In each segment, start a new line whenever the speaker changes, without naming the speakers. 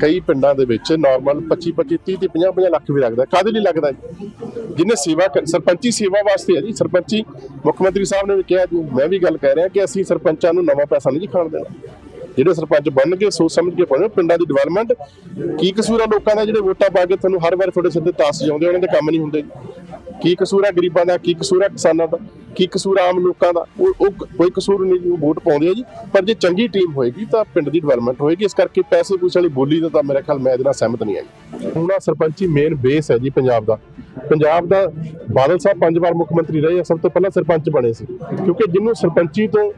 ਕਈ ਪਿੰਡਾਂ ਦੇ ਵਿੱਚ ਨਾਰਮਲ 25 25 30 30 50 50 ਲੱਖ ਵੀ ਲੱਗਦਾ। ਕਾਦੇ ਲਈ ਲੱਗਦਾ ਜੀ? ਜਿਹਨੇ ਸੇਵਾ ਕਰ- ਸਰਪੰਚੀ ਸੇਵਾ ਵਾਸਤੇ ਹੈ ਜੀ, ਸਰਪੰਚੀ। ਮੁੱਖ ਮੰਤਰੀ ਸਾਹਿਬ ਨੇ ਵੀ ਕਿਹਾ ਜੀ, ਮੈਂ ਵੀ ਗੱਲ ਕਹਿ ਰਿਹਾ ਕਿ ਅਸੀਂ ਸਰਪੰਚਾਂ ਨੂੰ ਨਵਾਂ ਪੈਸਾ ਨਹੀਂ ਜੀ ਖਾਣ ਦੇਣਾ। ਜਿਹੜੇ ਸਰਪੰਚ ਬਣਨਗੇ ਸੋਚ ਸਮਝ ਕੇ ਪਾਉਣੇ ਪਿੰਡਾਂ ਦੀ ਡਿਵੈਲਪਮੈਂਟ ਕੀ ਕਸੂਰ ਆ ਲੋਕਾਂ ਦਾ ਜਿਹੜੇ ਵੋਟਾਂ ਪਾ ਕੇ ਤੁਹਾਨੂੰ ਹਰ ਵਾਰ ਤੁਹਾਡੇ ਸਿੱਧੇ ਤਾਸ ਜਾਉਂਦੇ ਉਹਨਾਂ ਦੇ ਕੰਮ ਨਹੀਂ ਹੁੰਦੇ ਕੀ ਕਸੂਰ ਹੈ ਗਰੀਬਾਂ ਦਾ, ਕੀ ਕਸੂਰ ਹੈ ਕਿਸਾਨਾਂ ਦਾ, ਕੀ ਕਸੂਰ ਆਮ ਲੋਕਾਂ ਦਾ? ਉਹ ਕੋਈ ਕਸੂਰ ਨਹੀਂ ਉਹ ਵੋਟ ਪਾਉਂਦੇ ਆ ਜੀ। ਪਰ ਜੇ ਚੰਗੀ ਟੀਮ ਹੋਏਗੀ ਤਾਂ ਪਿੰਡ ਦੀ ਡਿਵੈਲਪਮੈਂਟ ਹੋਏਗੀ। ਇਸ ਕਰਕੇ ਪੈਸੇ ਪੂਸੇ ਵਾਲੀ ਬੋਲੀ ਦਾ ਤਾਂ ਮੇਰੇ ਖਿਆਲ ਮੈਂ ਇਹਦੇ ਨਾਲ ਸਹਿਮਤ ਨਹੀਂ ਆਈ ਹੁਣ ਸਰਪੰਚੀ ਮੇਨ ਬੇਸ ਹੈ ਜੀ ਪੰਜਾਬ ਦਾ। ਪੰਜਾਬ ਦਾ ਬਾਦਲ ਸਾਹਿਬ ਪੰਜ ਵਾਰ ਮੁੱਖ ਮੰਤਰੀ ਰਹੇ ਆ, ਸਭ ਤੋਂ ਪਹਿਲਾਂ ਸਰਪੰਚ ਬਣੇ ਸੀ। ਕਿਉਂਕਿ ਜਿਹਨੂੰ ਸਰਪੰਚੀ ਤੋਂ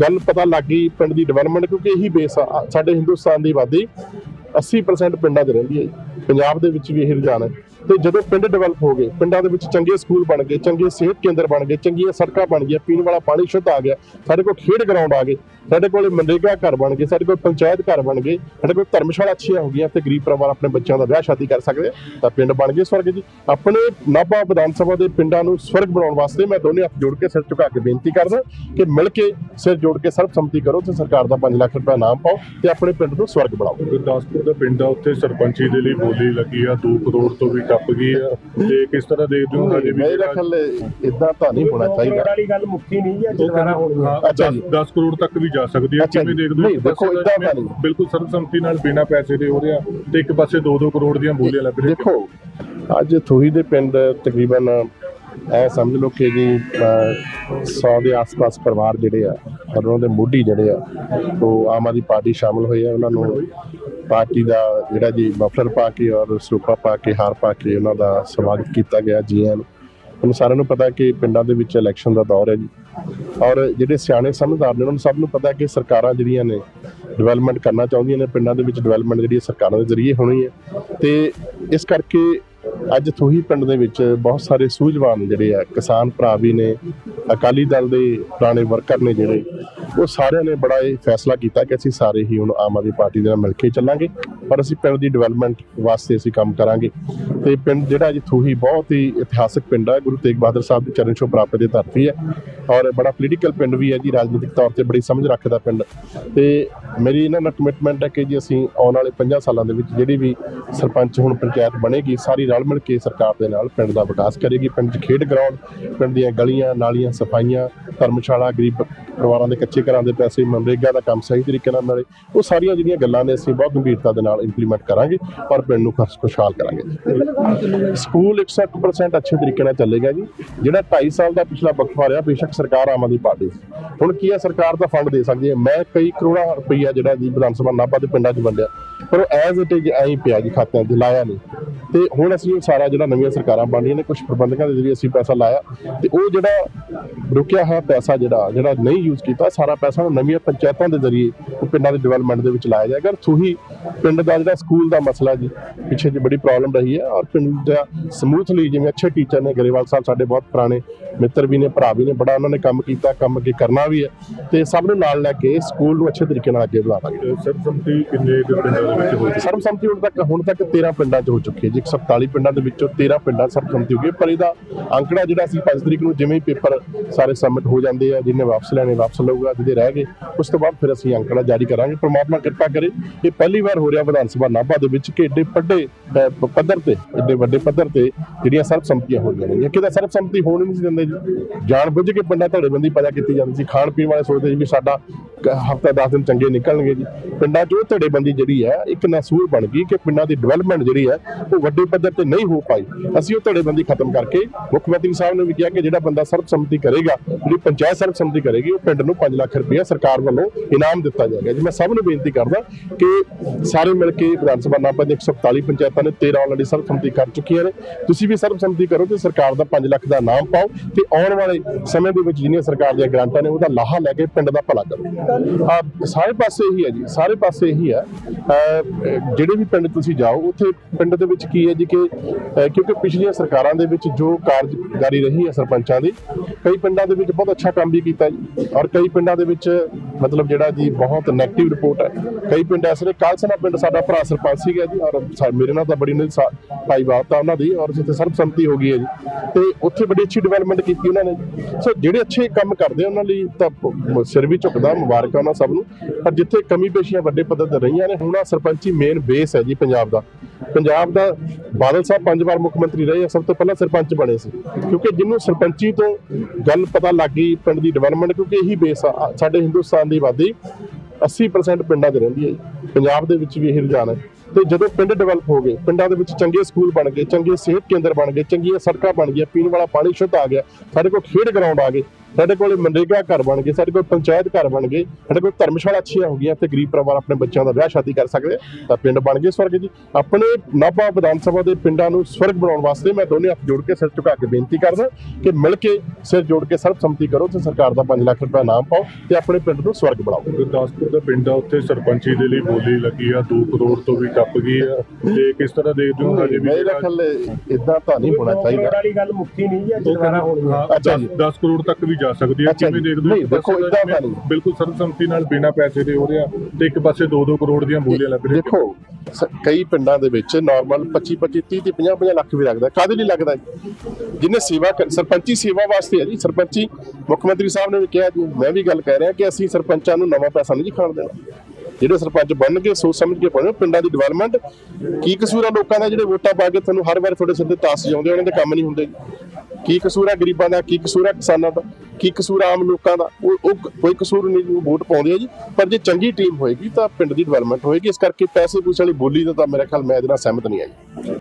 ਗੱਲ ਪਤਾ ਲੱਗ ਗਈ ਪਿੰਡ ਦੀ ਡਿਵੈਲਪਮੈਂਟ, ਕਿਉਂਕਿ ਇਹੀ ਬੇਸ ਆ। ਆ ਸਾਡੇ ਹਿੰਦੁਸਤਾਨ ਦੀ ਆਬਾਦੀ 80% ਪਿੰਡਾਂ 'ਚ ਰਹਿੰਦੀ ਹੈ ਜੀ। ਪੰਜਾਬ ਦੇ ਵਿੱਚ ਵੀ ਇਹ ਰੁਝਾਨ ਹੈ। ਤੇ ਜਦੋਂ ਪਿੰਡ ਡਿਵੈਲਪ ਹੋ ਗਏ, ਪਿੰਡਾਂ ਦੇ ਵਿੱਚ ਚੰਗੇ ਸਕੂਲ ਬਣ ਗਏ, ਚੰਗੇ ਸਿਹਤ ਕੇਂਦਰ ਬਣ ਗਏ, ਚੰਗੀਆਂ ਸੜਕਾਂ ਬਣ ਗਈਆਂ, ਪੀਣ ਵਾਲਾ ਪਾਣੀ ਸ਼ੁੱਧ ਆ ਗਿਆ, ਸਾਡੇ ਕੋਲ ਖੇਡ ਗਰਾਊਂਡ ਆ ਗਏ, ਸਾਡੇ ਕੋਲ ਮਨਰੇਗਾ ਘਰ ਬਣ ਗਏ, ਸਾਡੇ ਕੋਲ ਪੰਚਾਇਤ ਘਰ ਬਣ ਗਏ, ਸਾਡੇ ਕੋਲ ਧਰਮਸ਼ਾਲਾ ਅੱਛੀਆਂ ਹੋ ਗਈਆਂ, ਤੇ ਗਰੀਬ ਪਰਿਵਾਰ ਆਪਣੇ ਬੱਚਿਆਂ ਦਾ ਵਿਆਹ ਸ਼ਾਦੀ ਕਰ ਸਕਦੇ ਤਾਂ ਪਿੰਡ ਬਣ ਗਏ ਸਵਰਗ ਜੀ। ਆਪਣੇ ਨਾਭਾ ਵਿਧਾਨ ਸਭਾ ਦੇ ਪਿੰਡਾਂ ਨੂੰ ਸਵਰਗ ਬਣਾਉਣ ਵਾਸਤੇ ਮੈਂ ਦੋਨੇ ਹੱਥ ਜੋੜ ਕੇ ਸਿਰ ਝੁਕਾ ਕੇ ਬੇਨਤੀ ਕਰਦਾ ਕਿ ਮਿਲ ਕੇ ਸਿਰ ਜੋੜ ਕੇ ਸਰਬਸੰਮਤੀ ਕਰੋ ਤੇ ਸਰਕਾਰ ਦਾ 5 ਲੱਖ ਰੁਪਏ ਇਨਾਮ ਪਾਓ ਤੇ ਆਪਣੇ ਪਿੰਡ ਨੂੰ ਸਵਰਗ ਬਣਾਓ।
ਗੁਰਦਾਸਪੁਰ ਦਾ ਪਿੰਡ ਆ, ਉੱਥੇ ਸਰਪੰਚੀ ਦੇ ਲਈ ਬੋਲੀ ਲੱਗੀ ਆ 2 ਕਰੋੜ ਤੋਂ ਵੀ ਟੱਪ ਗਈ ਆ ਤੇ ਕਿਸ ਤਰ੍ਹਾਂ ਦੇਖਦੇ ਹੋ ਹਜੇ ਵੀ
ਮੇਰੇ ਖਿਆਲ ਇਦਾਂ ਤਾਂ ਨਹੀਂ ਹੋਣਾ ਚਾਹੀਦਾ
ਵਾਲੀ ਗੱਲ ਮੁੱਕੀ ਨਹੀਂ ਹੈ ਹੈ
ਅੱਛਾ ਜੀ।
10 ਕਰੋੜ ਤੱਕ ਵੀ ਜਾ ਸਕਦੀ ਆ
ਅੱਛਾ
ਕਿਵੇਂ। ਦੇਖਦੇ ਹੋ
ਦੇਖੋ,
ਜਿਵੇਂ
ਤਾਂ ਨਹੀਂ।
ਬਿਲਕੁਲ ਸਰਬਸੰਮਤੀ ਨਾਲ ਬਿਨਾਂ ਪੈਸੇ ਦੇ ਹੋ ਰਿਹਾ ਤੇ ਇੱਕ ਪਾਸੇ 2-2 ਕਰੋੜ ਦੀਆਂ ਬੋਲੀਆਂ ਲੱਗ ਰਹੀਆਂ
ਦੇਖੋ ਅੱਜ ਥੋਈ ਦੇ ਪਿੰਡ ਤਕਰੀਬਨ ਐ ਸਮਝ ਲਓ ਕਿ ਜੀ 100 ਦੇ ਆਸ-ਪਾਸ ਪਰਿਵਾਰ ਜਿਹੜੇ ਆ ਔਰ ਉਹਨਾਂ ਦੇ ਮੋਢੀ ਜਿਹੜੇ ਆ, ਉਹ ਆਮ ਆਦਮੀ ਪਾਰਟੀ ਸ਼ਾਮਲ ਹੋਏ ਆ, ਉਹਨਾਂ ਨੂੰ ਪਾਰਟੀ ਦਾ ਜਿਹੜਾ ਜੀ ਮਫਲਰ ਪਾ ਕੇ ਔਰ ਸਰੂਪਾ ਪਾ ਕੇ, ਹਾਰ ਪਾ ਕੇ ਉਹਨਾਂ ਦਾ ਸਵਾਗਤ ਕੀਤਾ ਗਿਆ ਜੀਆਂ ਨੂੰ। ਤੁਹਾਨੂੰ ਸਾਰਿਆਂ ਨੂੰ ਪਤਾ ਕਿ ਪਿੰਡਾਂ ਦੇ ਵਿੱਚ ਇਲੈਕਸ਼ਨ ਦਾ ਦੌਰ ਹੈ ਜੀ। ਔਰ ਜਿਹੜੇ ਸਿਆਣੇ ਸਮਝਦਾਰ ਨੇ, ਉਹਨਾਂ ਨੂੰ ਸਭ ਨੂੰ ਪਤਾ ਕਿ ਸਰਕਾਰਾਂ ਜਿਹੜੀਆਂ ਨੇ ਡਿਵੈਲਪਮੈਂਟ ਕਰਨਾ ਚਾਹੁੰਦੀਆਂ ਨੇ, ਪਿੰਡਾਂ ਦੇ ਵਿੱਚ ਡਿਵੈਲਪਮੈਂਟ ਜਿਹੜੀ ਸਰਕਾਰਾਂ ਦੇ ਜ਼ਰੀਏ ਹੋਣੀ ਹੈ। ਤੇ ਇਸ ਕਰਕੇ ਅੱਜ ਥੋਹੀ ਪਿੰਡ ਦੇ ਵਿੱਚ ਬਹੁਤ ਸਾਰੇ ਸੂਝਵਾਨ ਜਿਹੜੇ ਆ, ਕਿਸਾਨ ਭਰਾ ਵੀ ਨੇ, ਅਕਾਲੀ ਦਲ ਦੇ ਪੁਰਾਣੇ ਵਰਕਰ ਨੇ ਜਿਹੜੇ, ਉਹ ਸਾਰਿਆਂ ਨੇ ਬੜਾ ਇਹ ਫੈਸਲਾ ਕੀਤਾ ਕਿ ਅਸੀਂ ਸਾਰੇ ਹੀ ਹੁਣ ਆਮ ਆਦਮੀ ਪਾਰਟੀ ਦੇ ਨਾਲ ਮਿਲ ਕੇ ਚੱਲਾਂਗੇ ਪਰ ਅਸੀਂ ਪਿੰਡ ਦੀ ਡਿਵੈਲਪਮੈਂਟ ਵਾਸਤੇ ਅਸੀਂ ਕੰਮ ਕਰਾਂਗੇ। ਤੇ ਪਿੰਡ ਜਿਹੜਾ ਜੀ ਥੋਹੀ ਬਹੁਤ ਹੀ ਇਤਿਹਾਸਕ ਪਿੰਡ ਹੈ ਗੁਰੂ ਤੇਗ ਬਹਾਦਰ ਸਾਹਿਬ ਦੀ ਚਰਨ ਛੋਹ ਪ੍ਰਾਪਤ ਦੀ ਧਰਤੀ ਹੈ ਔਰ ਬੜਾ ਪੋਲੀਟੀਕਲ ਪਿੰਡ ਵੀ ਹੈ ਜੀ, ਰਾਜਨੀਤਿਕ ਤੌਰ ਤੇ ਬੜੀ ਸਮਝ ਰੱਖਦਾ ਪਿੰਡ। ਤੇ ਮੇਰੀ ਇਹਨਾਂ ਨਾਲ ਕਮਿਟਮੈਂਟ ਹੈ ਕਿ ਜੀ ਅਸੀਂ ਆਉਣ ਵਾਲੇ 50 ਸਾਲਾਂ ਦੇ ਵਿੱਚ ਜਿਹੜੀ ਵੀ ਸਰਪੰਚ ਹੁਣ ਪੰਚਾਇਤ ਬਣੇਗੀ, ਸਾਰੀ ਰਲ ਮਿਲ ਕੇ ਸਰਕਾਰ ਦੇ ਨਾਲ ਪਿੰਡ ਦਾ ਵਿਕਾਸ ਕਰੇਗੀ, ਪਿੰਡ 'ਚ ਖੇਡ ਗਰਾਊਂਡ, ਪਿੰਡ ਦੀਆਂ ਗਲੀਆਂ, ਨਾਲੀਆਂ, ਸਫਾਈਆਂ, ਧਰਮਸ਼ਾਲਾ, ਗਰੀਬ ਪਰਿਵਾਰਾਂ ਦੇ ਕੱਚੇ ਘਰਾਂ ਦੇ ਪੈਸੇ, ਮਨਰੇਗਾ ਦਾ ਕੰਮ ਸਹੀ ਤਰੀਕੇ ਨਾਲ ਮਿਲੇ, ਉਹ ਸਾਰੀਆਂ ਜਿਹੜੀਆਂ ਗੱਲਾਂ ਨੇ ਅਸੀਂ ਬਹੁਤ ਗੰਭੀਰਤਾ ਦੇ ਨਾਲ ਇੰਪਲੀਮੈਂਟ ਕਰਾਂਗੇ ਔਰ ਪਿੰਡ ਨੂੰ ਖੁਸ਼- ਖੁਸ਼ਹਾਲ ਕਰਾਂਗੇ। ਸਕੂਲ 101% ਅੱਛੇ ਤਰੀਕੇ ਨਾਲ ਚੱਲੇਗਾ ਜੀ। ਜਿਹੜਾ 2.5 ਸਾਲ ਦਾ ਪਿਛਲਾ ਵਕਫਾ ਰਿਹਾ, ਬੇਸ਼ੱਕ ਸਰਕਾਰ ਆਮ ਆਦਮੀ ਪਾਰਟੀ ਹੁਣ ਕੀ ਹੈ, ਸਰਕਾਰ ਤਾਂ ਫੰਡ ਦੇ ਸਕਦੀ ਹੈ। ਮੈਂ ਕਈ ਕਰੋੜਾਂ ਰੁਪਈਆ ਜਿਹੜਾ ਜੀ ਵਿਧਾਨ ਸਭਾ ਨਾਭਾ ਦੇ ਪਿੰਡਾਂ 'ਚ ਵੰਡਿਆ। ਪਰ ਐਜ਼ ਇਟ ਇਜ਼ ਐਂ ਪਿਆ ਜੀ, ਖਾਤਿਆਂ 'ਚ ਲਾਇਆ ਨਹੀਂ। ਤੇ ਹੁਣ ਅਸੀਂ ਉਹ ਸਾਰਾ ਜਿਹੜਾ ਨਵੀਆਂ ਸਰਕਾਰਾਂ ਬਣ ਰਹੀਆਂ ਨੇ ਕੁਝ ਪ੍ਰਬੰਧਕਾਂ ਦੇ ਜ਼ਰੀਏ ਅਸੀਂ ਪੈਸਾ ਲਾਇਆ। ਤੇ ਉਹ ਜਿਹੜਾ ਰੁਕਿਆ ਹੋਇਆ ਪੈਸਾ ਜਿਹੜਾ ਜਿਹੜਾ ਨਹੀਂ ਯੂਜ਼ ਕੀਤਾ, ਸਾਰਾ ਪੈਸਾ ਹੁਣ ਨਵੀਆਂ ਪੰਚਾਇਤਾਂ ਦੇ ਜ਼ਰੀਏ ਉਹ ਪਿੰਡਾਂ ਦੇ ਡਿਵੈਲਪਮੈਂਟ ਦੇ ਵਿੱਚ ਲਾਇਆ ਜਾਏਗਾ। ਥੂਹੀ ਪਿੰਡ ਦਾ ਜਿਹੜਾ, ਸਕੂਲ ਦਾ ਮਸਲਾ ਜੀ, ਪਿੱਛੇ ਜੀ ਬੜੀ ਪ੍ਰੋਬਲਮ ਰਹੀ ਹੈ। ਔਰ ਪਿੰਡ ਦਾ ਸਮੂਥਲੀ ਜਿਵੇਂ ਅੱਛੇ ਟੀਚਰ ਨੇ ਗਰੇਵਾਲ ਸਾਹਿਬ ਸਾਡੇ ਬਹੁਤ ਪੁਰਾਣੇ ਮਿੱਤਰ ਵੀ ਨੇ ਭਰਾ ਵੀ ਨੇ ਬੜਾ ਉਹਨਾਂ ਨੇ ਕੰਮ ਕੀਤਾ ਕੰਮ ਅੱਗੇ ਕਰਨਾ ਵੀ ਹੈ ਤੇ ਸਭ ਨੂੰ ਨਾਲ ਲੈ ਕੇ ਸਕੂਲ ਨੂੰ ਅੱਛੇ ਤਰੀਕੇ ਨਾਲ ਅੱਗੇ ਵਧਾਵਾਂਗੇ
ਸਰਬਸੰਮਤੀ ਕਿੰਨੇ ਕੁ ਪਿੰਡਾਂ ਦੇ ਵਿੱਚ ਹੋਈ
ਸਰਬਸੰਮਤੀ ਹੁਣ ਤੱਕ ਹੁਣ ਤੱਕ 13 ਪਿੰਡਾਂ 'ਚ ਹੋ ਚੁੱਕੀ ਹੈ ਜੀ 147 ਪਿੰਡਾਂ ਦੇ ਵਿੱਚੋਂ 13 ਪਿੰਡਾਂ ਸਰਬਸੰਮਤੀ ਹੋ ਗਈ। ਪਰ ਇਹਦਾ ਅੰਕੜਾ ਜਿਹੜਾ ਸੀ 5 ਤਰੀਕ ਨੂੰ ਜਿਵੇਂ ਹੀ ਪੇਪਰ ਸਾਰੇ ਸਬਮਿਟ ਹੋ ਜਾਂਦੇ ਆ ਜਿਹਨੇ ਵਾਪਸ ਲੈਣੇ ਵਾਪਸ ਲਊਗਾ ਜਿਹਦੇ ਰਹਿ ਗਏ ਉਸ ਤੋਂ ਬਾਅਦ ਫਿਰ ਅਸੀਂ ਅੰਕੜਾ ਜਾਰੀ ਕਰਾਂਗੇ ਪ੍ਰਮਾਤਮਾ ਕਿਰਪਾ ਕਰੇ ਇਹ ਪਹਿਲੀ ਵਾਰ ਹੋ ਰਿਹਾ ਵਿਧਾਨ ਸਭਾ ਨਾਭਾ ਦੇ ਵਿੱਚ ਕਿ ਏਡੇ ਵੱਡੇ ਪੱਧਰ ਤੇ ਏਡੇ ਵੱਡੇ ਪੱਧਰ ਤੇ ਜਿਹੜੀਆਂ ਸਰਬਸੰਮਤੀਆਂ ਹੋ ਰਹੀਆਂ ਨੇ ਕਿਤੇ ਸਰਬਸੰਮਤੀ ਹੋਣ ਨਹੀਂ ਸੀ ਦਿੰਦੇ ਜੀ। ਜਾਣ ਬੁੱਝ ਕੇ ਪਿੰਡਾਂ ਧੜੇਬੰਦੀ ਪੈਦਾ ਕੀਤੀ ਜਾਂਦੀ ਸੀ। ਖਾਣ ਪੀਣ ਵਾਲੇ ਸੋਚਦੇ ਸੀ ਵੀ ਸਾਡਾ ਹਫਤਾ 10 ਦਿਨ ਚੰਗੇ ਨਿਕਲਣਗੇ ਜੀ। ਪਿੰਡਾਂ 'ਚ ਉਹ ਧੜੇਬੰਦੀ ਜਿਹੜੀ ਹੈ, ਇੱਕ ਨਸੂਰ ਬਣ ਗਈ ਕਿ ਪਿੰਡਾਂ ਦੀ ਡਿਵੈਲਪਮੈਂਟ ਜਿਹੜੀ ਹੈ, ਉਹ ਵੱਡੇ ਪੱਧਰ ਤੇ ਨਹੀਂ ਹੋ ਪਾਈ। ਅਸੀਂ ਉਹ ਧੜੇਬੰਦੀ ਖਤਮ ਕਰਕੇ ਮੁੱਖ ਮੰਤਰੀ ਸਾਹਿਬ ਨੇ ਵੀ ਕਿਹਾ ਕਿ ਜਿਹੜਾ ਬੰਦਾ ਸਰਬਸੰਮਤੀ ਕਰੇਗਾ, ਜਿਹੜੀ ਪੰਚਾਇਤ ਸਰਬਸੰਮਤੀ ਕਰੇਗੀ, ਉਹ ਪਿੰਡ ਨੂੰ 5 ਲੱਖ ਰੁਪਇਆ ਸਰਕਾਰ ਵੱਲੋਂ ਇਨਾਮ ਦਿੱਤਾ ਜਾਏਗਾ। ਜੀ, ਮੈਂ ਸਭ ਨੂੰ ਬੇਨਤੀ ਕਰਦਾ ਕਿ ਸਾਰੇ ਮਿਲ ਕੇ ਵਿਧਾਨ ਸਭਾ ਨਾਭਾ ਦੇ 147 ਪੰਚਾਇਤਾਂ ਨੇ 13 ਆਲਰੇਡੀ ਸਰਬਸੰਮਤੀ ਕਰ ਚੁੱਕੀਆਂ ਨੇ। ਤੁਸੀਂ ਵੀ ਸਰਬਸੰਮਤੀ ਕਰੋ ਤੇ ਸਰਕਾਰ ਦਾ 5 ਲੱਖ ਦਾ ਇਨਾਮ ਪਾਓ ਤੇ ਆਉਣ ਵਾਲੇ ਸਮੇਂ ਦੇ ਵਿੱਚ ਜਿਹੜੀਆਂ ਸਰਕਾਰ ਦੀਆਂ ਗ੍ਰਾਂਟਾਂ ਨੇ, ਉਹਦਾ ਲਾਹਾ ਲੈ ਕੇ ਪਿੰਡ ਦਾ ਭਲਾ ਕਰੋ। ਆ ਸਾਰੇ ਪਾਸੇ ਇਹੀ ਹੈ ਜੀ ਸਾਰੇ ਪਾਸੇ ਇਹੀ ਹੈ। ਅਹ, ਜਿਹੜੇ ਵੀ ਪਿੰਡ ਤੁਸੀਂ ਜਾਓ ਉੱਥੇ ਪਿੰਡ ਦੇ ਵਿੱਚ ਕੀ ਹੈ ਜੀ ਕਿ ਕਿਉਂਕਿ ਪਿਛਲੀਆਂ ਸਰਕਾਰਾਂ ਦੇ ਵਿੱਚ ਜੋ ਕਾਰਜਕਾਰੀ ਰਹੀ ਹੈ ਸਰਪੰਚਾਂ ਦੀ ਕਈ ਪਿੰਡਾਂ ਦੇ ਵਿੱਚ ਬਹੁਤ ਅੱਛਾ ਕੰਮ ਵੀ ਕੀਤਾ ਜੀ। ਔਰ ਕਈ ਪਿੰਡਾਂ ਦੇ ਵਿੱਚ ਮਤਲਬ ਜਿਹੜਾ ਜੀ ਬਹੁਤ 네ਗੇਟਿਵ ਰਿਪੋਰਟ ਹੈ। ਕਈ ਪਿੰਡ ਐਸੇ ਨੇ ਕਾਲਸਨਾ ਪਿੰਡ ਸਾਡਾ ਭਰਾ ਸਰਪੰਚ ਸੀਗਾ ਜੀ, ਔਰ ਮੇਰੇ ਨਾਲ ਤਾਂ ਬੜੀ ਨੇ ਭਾਈ ਬਾਤ ਆ ਉਹਨਾਂ ਦੀ, ਔਰ ਜਿੱਥੇ ਸਰਬਸੰਮਤੀ ਹੋ ਗਈ ਹੈ ਜੀ। ਤੇ ਉੱਥੇ ਬੜੀ ਅੱਛੀ ਡਿਵੈਲਪਮੈਂਟ ਕੀਤੀ ਉਹਨਾਂ ਨੇ ਸੋ ਜਿਹੜੇ ਅੱਛੇ ਕੰਮ ਕਰਦੇ ਉਹਨਾਂ ਲਈ ਤਾਂ ਸਿਰ ਵੀ ਝੁਕਦਾ, ਮੁਬਾਰਕਾਂ ਉਹਨਾਂ ਸਭ ਨੂੰ। ਪਰ ਜਿੱਥੇ ਕਮੀ ਪੇਸ਼ੀਆਂ ਵੱਡੇ ਪੱਧਰ ਤੇ ਰਹੀਆਂ ਨੇ, ਹੁਣ ਆ ਸਰਪੰਚੀ ਮੇਨ ਬੇਸ ਹੈ ਜੀ ਪੰਜਾਬ ਦਾ। ਪੰਜਾਬ ਦਾ ਬਾਦਲ ਸਾਹਿਬ ਪੰਜ ਵਾਰ ਮੁੱਖ ਮੰਤਰੀ ਰਹੇ ਆ, ਸਭ ਤੋਂ ਪਹਿਲਾਂ ਸਰਪੰਚ ਬਣੇ ਸੀ। ਕਿਉਂਕਿ ਜਿਹਨੂੰ ਸਰਪੰਚੀ ਤੋਂ ਗੱਲ ਪਤਾ ਲੱਗ ਗਈ ਪਿੰਡ ਦੀ ਡਿਵੈਲਪਮੈਂਟ ਕਿਉਂਕਿ ਇਹੀ ਬੇਸ ਆ ਸਾਡੇ ਹਿੰਦੁਸਤਾਨ ਦੀ ਆਬਾਦੀ 80% ਪਿੰਡਾਂ 'ਚ ਰਹਿੰਦੀ ਹੈ ਜੀ। ਪੰਜਾਬ ਦੇ ਵਿੱਚ ਵੀ ਇਹ ਰੁਝਾਨ ਹੈ। ਤੇ ਜਦੋਂ ਪਿੰਡ ਡਿਵੈਲਪ ਹੋ ਗਏ, ਪਿੰਡਾਂ ਦੇ ਵਿੱਚ ਚੰਗੇ ਸਕੂਲ ਬਣ ਗਏ, ਚੰਗੇ ਸਿਹਤ ਕੇਂਦਰ ਬਣ ਗਏ, ਚੰਗੀਆਂ ਸੜਕਾਂ ਬਣ ਗਈਆਂ, ਪੀਣ ਵਾਲਾ ਪਾਣੀ ਸ਼ੁੱਧ ਆ ਗਿਆ, ਸਾਡੇ ਕੋਲ ਖੇਡ ਗਰਾਊਂਡ ਆ ਗਏ। ਸਾਡੇ ਕੋਲ ਮਨਰੇਗਾ ਘਰ ਬਣ ਗਏ ਸਾਡੇ ਕੋਲ ਪੰਚਾਇਤ ਘਰ ਬਣ ਗਏ ਸਾਡੇ ਕੋਲ ਧਰਮਸ਼ਾਲਾ ਅੱਛੀਆਂ ਹੋ ਗਈਆਂ ਤੇ ਗਰੀਬ ਪਰਿਵਾਰ ਆਪਣੇ ਬੱਚਿਆਂ ਦਾ ਵਿਆਹ ਸ਼ਾਦੀ ਕਰ ਸਕਦੇ। ਤਾਂ ਪਿੰਡ ਬਣ ਗਏ ਸਵਰਗ ਜੀ ਆਪਣੇ ਨਾਭਾ ਵਿਧਾਨ ਸਭਾ ਦੇ ਪਿੰਡਾਂ ਨੂੰ ਸਵਰਗ ਬਣਾਉਣ ਵਾਸਤੇ ਮੈਂ ਦੋਨੇ ਹੱਥ ਜੋੜ ਕੇ ਸਿਰ ਝੁਕਾ ਕੇ ਬੇਨਤੀ ਕਰਦਾ ਕਿ ਮਿਲ ਕੇ ਸਿਰ ਜੋੜ ਕੇ ਸਰਬਸੰਮਤੀ ਕਰੋ ਤੇ ਸਰਕਾਰ ਦਾ 5 ਲੱਖ ਰੁਪਏ ਨਾਮ ਪਾਓ ਤੇ ਆਪਣੇ ਪਿੰਡ ਨੂੰ ਸਵਰਗ ਬਣਾਓ
ਗੁਰਦਾਸਪੁਰ ਦਾ ਪਿੰਡ ਆ ਉੱਥੇ ਸਰਪੰਚੀ ਦੇ ਲਈ ਬੋਲੀ ਲੱਗੀ ਆ 2 ਕਰੋੜ ਤੋਂ ਵੀ ਟੱਪ ਗਈ ਆ ਤੇ ਕਿਸ ਤਰ੍ਹਾਂ ਦੇਖਦੇ ਹੋ ਹਜੇ ਵੀ
ਮੇਰੇ ਖਿਆਲ ਇਦਾਂ ਤਾਂ ਨਹੀਂ ਹੋਣਾ ਚਾਹੀਦਾ
ਵਾਲੀ ਗੱਲ ਮੁੱਕੀ ਨਹੀਂ ਜੀ ਅੱਜ
ਉਹ
ਦੁਬਾਰਾ ਹੋਣੀ ਹੈ
ਹਾਂ
ਅੱਛਾ ਜੀ।
10 ਕਰੋੜ ਤੱਕ ਵੀ ਜਾ ਸਕਦੀ ਹੈ ਕਿਵੇਂ। ਦੇਖਦੇ ਹੋ
ਨਹੀਂ, ਦੇਖੋ,
ਤਾਂ ਜਿਵੇਂ
ਨਹੀਂ।
ਬਿਲਕੁਲ ਸਰਬਸੰਮਤੀ ਨਾਲ ਬਿਨਾਂ ਪੈਸੇ ਦੇ ਹੋ ਰਿਹਾ ਤੇ ਇੱਕ ਪਾਸੇ 2-2 ਕਰੋੜ ਦੀਆਂ ਬੋਲੀਆਂ ਲੱਗ ਰਹੀਆਂ
ਦੇਖੋ ਕਈ ਪਿੰਡਾਂ ਦੇ ਵਿੱਚ ਨਾਰਮਲ 25 25 30 ਤੇ 50 50 ਲੱਖ ਵੀ ਲੱਗਦਾ। ਕਾਦੇ ਲਈ ਲੱਗਦਾ ਜੀ? ਜਿਹਨੇ ਸੇਵਾ ਸਰਪੰਚੀ ਸੇਵਾ ਵਾਸਤੇ ਹੈ ਜੀ। ਸਰਪੰਚੀ ਮੁੱਖ ਮੰਤਰੀ ਸਾਹਿਬ ਨੇ ਵੀ ਕਿਹਾ ਜੀ ਮੈਂ ਵੀ ਗੱਲ ਕਹਿ ਰਿਹਾ ਕਿ ਅਸੀਂ ਸਰਪੰਚਾਂ ਨੂੰ ਨਵਾਂ ਪੈਸਾ ਨਹੀਂ ਖਾਣ ਦੇਣਾ। ਜਿਹੜੇ ਸਰਪੰਚ ਬਣਨਗੇ ਸੋਚ ਸਮਝ ਕੇ ਬਣੋ ਪਿੰਡਾਂ ਦੀ ਡਿਵੈਲਪਮੈਂਟ ਕੀ ਕਸੂਰ ਆ ਲੋਕਾਂ ਦਾ ਜਿਹੜੇ ਵੋਟਾਂ ਪਾ ਕੇ ਤੁਹਾਨੂੰ ਹਰ ਵਾਰ ਤੁਹਾਡੇ ਤੇ ਤਾਸ ਜਾਉਂਦੇ ਉਹਨਾਂ ਦੇ ਕੰਮ ਨਹੀਂ ਹੁੰਦੇ ਕੀ ਕਸੂਰ ਹੈ ਗਰੀਬਾਂ ਦਾ, ਕੀ ਕਸੂਰ ਹੈ ਕਿਸਾਨਾਂ ਦਾ, ਕੀ ਕਸੂਰ ਆ ਆਮ ਲੋਕਾਂ ਦਾ? ਉਹ ਉਹ ਕੋਈ ਕਸੂਰ ਨਹੀਂ ਉਹ ਵੋਟ ਪਾਉਂਦੇ ਆ ਜੀ। ਪਰ ਜੇ ਚੰਗੀ ਟੀਮ ਹੋਏਗੀ ਤਾਂ ਪਿੰਡ ਦੀ ਡਿਵੈਲਪਮੈਂਟ ਹੋਏਗੀ। ਇਸ ਕਰਕੇ ਪੈਸੇ ਪੂਸੇ ਵਾਲੀ ਬੋਲੀ ਦਾ ਤਾਂ ਮੇਰੇ ਖਿਆਲ ਮੈਂ ਇਹਦੇ ਨਾਲ ਸਹਿਮਤ ਨਹੀਂ ਆਈ